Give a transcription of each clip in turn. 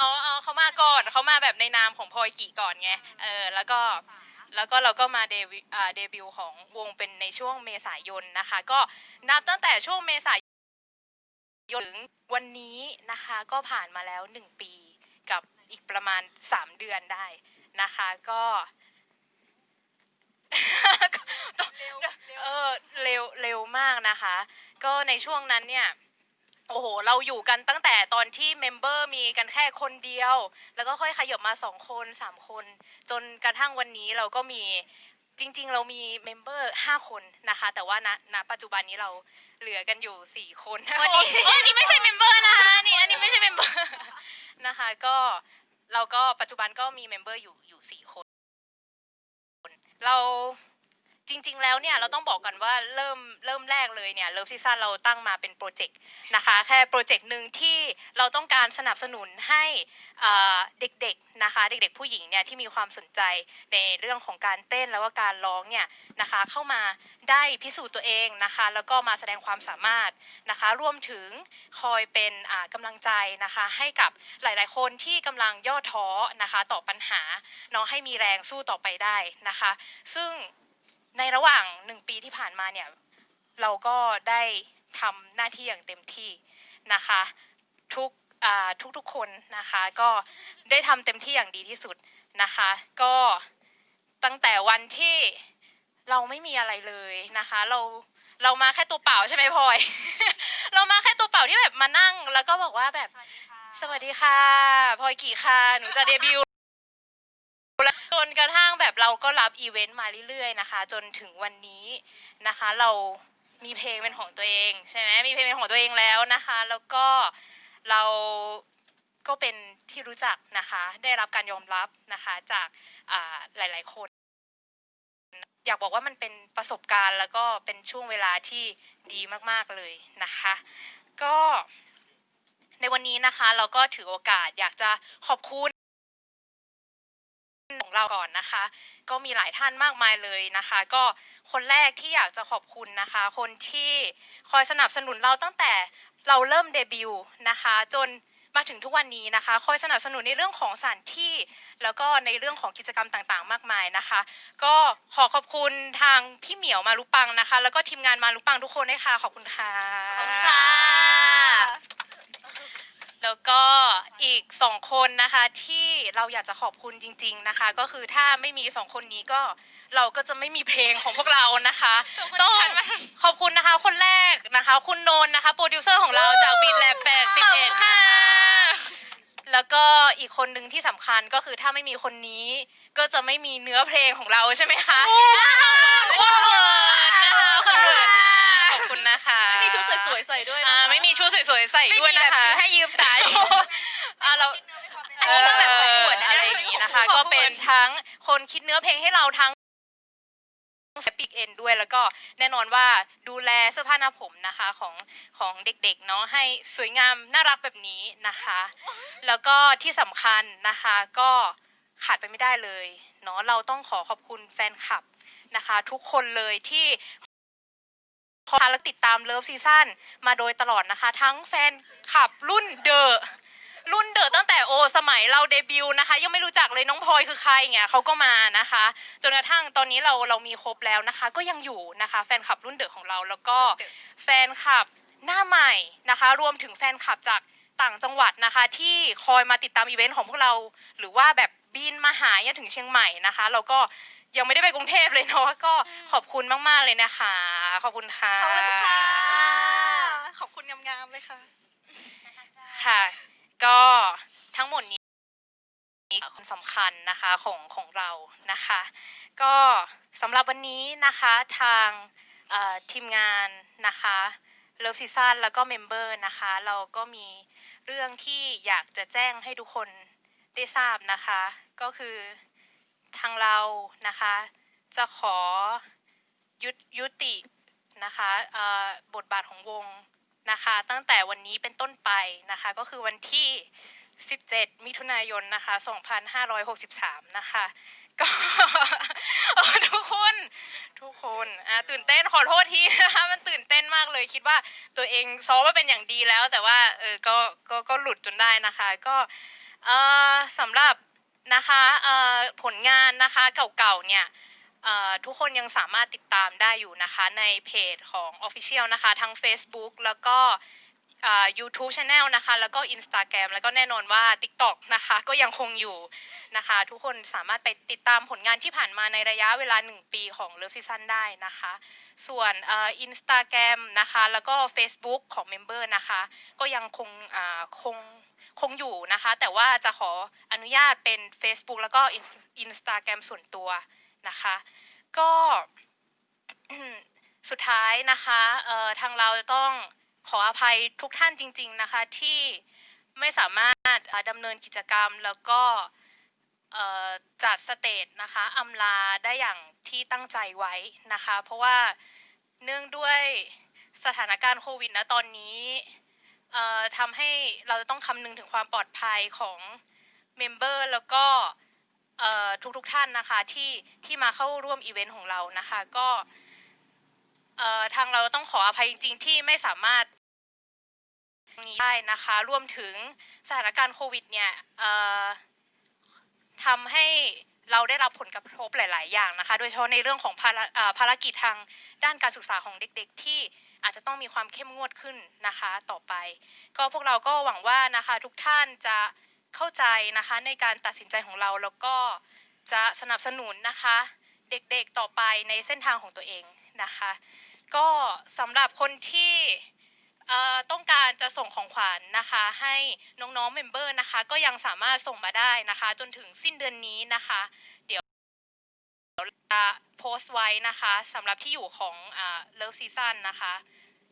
เอาเอาเขามาก่อนเขามาแบบในนามของพลอยกี่ก่อนไงเออแล้วก็แล้วก็เราก็มาเดบิวอ่าเดบิวต์ของวงเป็นในช่วงเมษายนนะคะ ก็นับตั้งแต่ช่วงเมษายนถึงวันนี้นะคะก็ผ่านมาแล้วหนึ่งปีกับอีกประมาณสามเดือนได้นะคะก็เออเร็วเร็วมากนะคะ ก็ในช่วงนั้นเนี่ย โอ้โห เราอยู่กันตั้งแต่ตอนที่เมมเบอร์มีกันแค่คนเดียว แล้วก็ค่อยขยับมาสองคนสามคน จนกระทั่งวันนี้เราก็มีจริง ๆ เรามีเมมเบอร์ห้าคนนะคะ แต่ว่าณณปัจจุบันนี้เราเหลือกันอยู่สี่คนวันนี้โอ้ยอันนี้ไม่ใช่เมมเบอร์นะคะนี่อันนี้ไม่ใช่เมมเบอร์นะคะ ก็เราก็ปัจจุบันก็มีเมมเบอร์อยู่อยู่สี่คน เรา จริง ๆ แล้วเนี่ยเราต้องบอกกันว่าเริ่มเริ่มแรกเลยเนี่ยเลิฟซีซั่นเราตั้งมาเป็นโปรเจกต์นะคะแค่โปรเจกต์หนึ่งที่เราต้องการสนับสนุนให้เด็กๆนะคะเด็กๆผู้หญิงเนี่ยที่มีความสนใจในเรื่องของการเต้นแล้วก็การร้องเนี่ยนะคะเข้ามาได้พิสูจน์ตัวเองนะคะแล้วก็มาแสดงความสามารถนะคะรวมถึงคอยเป็นอ่ากำลังใจนะคะให้กับหลายๆ คนที่กำลังย่อท้อนะคะต่อปัญหาเนาะให้มีแรงสู้ต่อไปได้นะคะ ซึ่ง ในระหว่างหนึ่งปีที่ผ่านมาเนี่ยเราก็ได้ทำหน้าที่อย่างเต็มที่นะคะทุกอ่าทุกๆคนนะคะก็ได้ทำเต็มที่อย่างดีที่สุดนะคะก็ตั้งแต่วันที่เราไม่มีอะไรเลยนะคะ เราเรามาแค่ตัวเปล่าใช่ไหมพลอย เรามาแค่ตัวเปล่าที่แบบมานั่ง แล้วก็บอกว่าแบบสวัสดีค่ะพลอยกี่ค่ะหนูจะเดบิวต์แล้วจ นกระทั่งแบบเราก็รับอีเวนต์มาเรื่อยๆนะคะ จนถึงวันนี้นะคะ เรามีเพลงเป็นของตัวเองใช่ไหมมีเพลงเป็นของตัวเองแล้วนะคะ แล้วก็เราก็เป็นที่รู้จักนะคะ ได้รับการยอมรับนะคะจากหลาย ๆ คน อยากบอกว่ามันเป็นประสบการณ์ แล้วก็เป็นช่วงเวลาที่ดีมากๆเลยนะคะ ก็ในวันนี้นะคะ เราก็ถือโอกาสอยากจะขอบคุณ ของเราก่อนนะคะ ก็มีหลายท่านมากมายเลยนะคะ ก็คนแรกที่อยากจะขอบคุณนะคะ คนที่คอยสนับสนุนเราตั้งแต่เราเริ่มเดบิวต์นะคะ จนมาถึงทุกวันนี้นะคะ คอยสนับสนุนในเรื่องของสถานที่ แล้วก็ในเรื่องของกิจกรรมต่างๆ มากมายนะคะ ก็ขอขอบคุณทางพี่เหมียวมารุปังนะคะ แล้วก็ทีมงานมารุปังทุกคนด้วยค่ะขอบคุณค่ะ ขอบคุณค่ะ แล้วก็อีกสองคนนะคะที่เราอยากจะขอบคุณจริง ๆนะคะ ก็คือถ้าไม่มีสองคนนี้ก็เราก็จะไม่มีเพลงของพวกเรานะคะต้องขอบคุณนะคะคนแรกนะคะ คุณโนนนะคะโปรดิวเซอร์ของเราจากบีทแลบ81นะคะแล้วก็อีกคนหนึ่งที่สำคัญก็คือถ้าไม่มีคนนี้ ก็จะไม่มีเนื้อเพลงของเราใช่ไหมคะ สวยๆใส่ด้วยนะคะ ไม่มีแบบชุดให้ยืมใส่อ่าเราอันนี้ก็แบบของอวดนะอะไรอย่างนี้นะคะก็เป็นทั้งคนคิดเนื้อเพลงให้เราทั้งสปิกเอนด้วยแล้วก็แน่นอนว่าดูแลเสื้อผ้าหน้าผมนะคะของของเด็กๆเนาะให้สวยงามน่ารักแบบนี้นะคะ แล้วก็ที่สำคัญนะคะก็ขาดไปไม่ได้เลยเนาะเราต้องขอขอบคุณแฟนคลับนะคะ ทุกคนเลยที่ คอยและติดตามเลิฟซีซั่นมาโดยตลอดนะคะ ทั้งแฟนคลับรุ่นเดอะรุ่นเดอะตั้งแต่โอสมัยเราเดบิวต์นะคะ ยังไม่รู้จักเลยน้องพลอยคือใครเงี้ยเขาก็มานะคะ จนกระทั่งตอนนี้เราเรามีครบแล้วนะคะ ก็ยังอยู่นะคะ แฟนคลับรุ่นเดอะของเรา แล้วก็แฟนคลับหน้าใหม่นะคะ รวมถึงแฟนคลับจากต่างจังหวัดนะคะ ที่คอยมาติดตามอีเวนต์ของพวกเรา หรือว่าแบบบินมาหาเนี่ยถึงเชียงใหม่นะคะ เราก็ยังไม่ได้ไปกรุงเทพเลยเนาะก็ขอบคุณมากๆเลยนะคะ ขอบคุณค่ะ ขอบคุณค่ะ ขอบคุณงามๆเลยค่ะ ค่ะ ก็ทั้งหมดนี้คนสำคัญนะคะของของเรานะคะ ก็สำหรับวันนี้นะคะทางเอ่อทีมงานนะคะเลิฟซีซั่นแล้วก็เมมเบอร์นะคะ เราก็มีเรื่องที่อยากจะแจ้งให้ทุกคนได้ทราบนะคะ ก็คือทางเรานะคะ จะขอยุยุติ นะคะบทบาทของวงนะคะตั้งแต่วันนี้เป็นต้นไปนะคะก็คือวันที่ 17 มิถุนายนนะคะ2563 นะคะก็ทุกคนทุกคนตื่นเต้นขอโทษทีนะคะมันตื่นเต้นมากเลยคิดว่าตัวเองซ้อมมาเป็นอย่างดีแล้ว แต่ว่าเออก็ก็ก็หลุดจนได้นะคะ ก็สำหรับนะคะผลงานนะคะเก่าๆเนี่ย ทุกคนยังสามารถติดตามได้อยู่นะคะในเพจของ Official นะคะทั้ง Facebook แล้วก็ YouTube Channel นะคะ แล้วก็ Instagram แล้วก็แน่นอนว่า TikTok นะคะ ก็ยังคงอยู่นะคะ ทุกคนสามารถไปติดตามผลงานที่ผ่านมาในระยะเวลา 1 ปีของ Love Season ได้นะคะ ส่วนอ่อ Instagram นะคะ แล้วก็ Facebook ของ Member นะคะ ก็ยังคงคงคงอยู่นะคะ แต่ว่าจะขออนุญาตเป็น Facebook แล้วก็ Instagram ส่วนตัว นะคะ ก็สุดท้ายนะคะเอ่อทางเราจะต้องขออภัยทุกท่านจริง ๆนะคะที่ไม่สามารถดำเนินกิจกรรมแล้วก็จัดสเตจนะคะอำลาได้อย่างที่ตั้งใจไว้นะคะ เพราะว่าเนื่องด้วยสถานการณ์โควิดนะตอนนี้ทำให้เราจะต้องคำนึงถึงความปลอดภัยของเมมเบอร์แล้วก็ เอ่อทุกท่านนะคะที่ที่มาเข้าร่วมอีเวนต์ของเรานะคะ ก็ทางเราต้องขออภัยจริง ๆ ที่ไม่สามารถนี้ได้นะคะรวมถึงสถานการณ์โควิดเนี่ยทำให้เราได้รับผลกระทบหลาย ๆ อย่างนะคะ โดยเฉพาะในเรื่องของภารภารกิจทางด้านการศึกษาของเด็ก ๆ ที่อาจจะต้องมีความเข้มงวดขึ้นนะคะต่อไป ก็พวกเราก็หวังว่านะคะทุกท่านจะ เข้าใจนะคะในการตัดสินใจของเราแล้วก็จะสนับสนุนนะคะ เด็กๆต่อไปในเส้นทางของตัวเองนะคะ ก็สำหรับคนที่ต้องการจะส่งของขวัญนะคะ ให้น้องๆเมมเบอร์นะคะ ก็ยังสามารถส่งมาได้นะคะ จนถึงสิ้นเดือนนี้นะคะ เดี๋ยวจะโพสต์ไว้นะคะสำหรับที่อยู่ของเลิฟซีซั่นนะคะ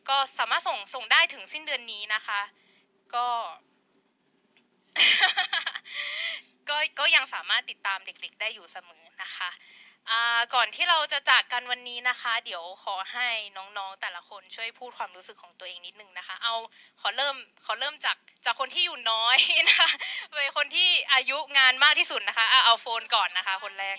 ก็สามารถส่งส่งได้ถึงสิ้นเดือนนี้นะคะ ก็ ก็ก็ยังสามารถติดตามเด็กๆ ได้อยู่เสมอนะคะอ่าก่อนที่เราจะจากกันวันนี้นะคะ เดี๋ยวขอให้น้องๆแต่ละคนช่วยพูดความรู้สึกของตัวเองนิดนึงนะคะ เอาขอเริ่มขอเริ่มจากจากคนที่อยู่น้อยนะคะไปคนที่อายุงานมากที่สุดนะคะอะเอาโฟนก่อนนะคะ คนแรก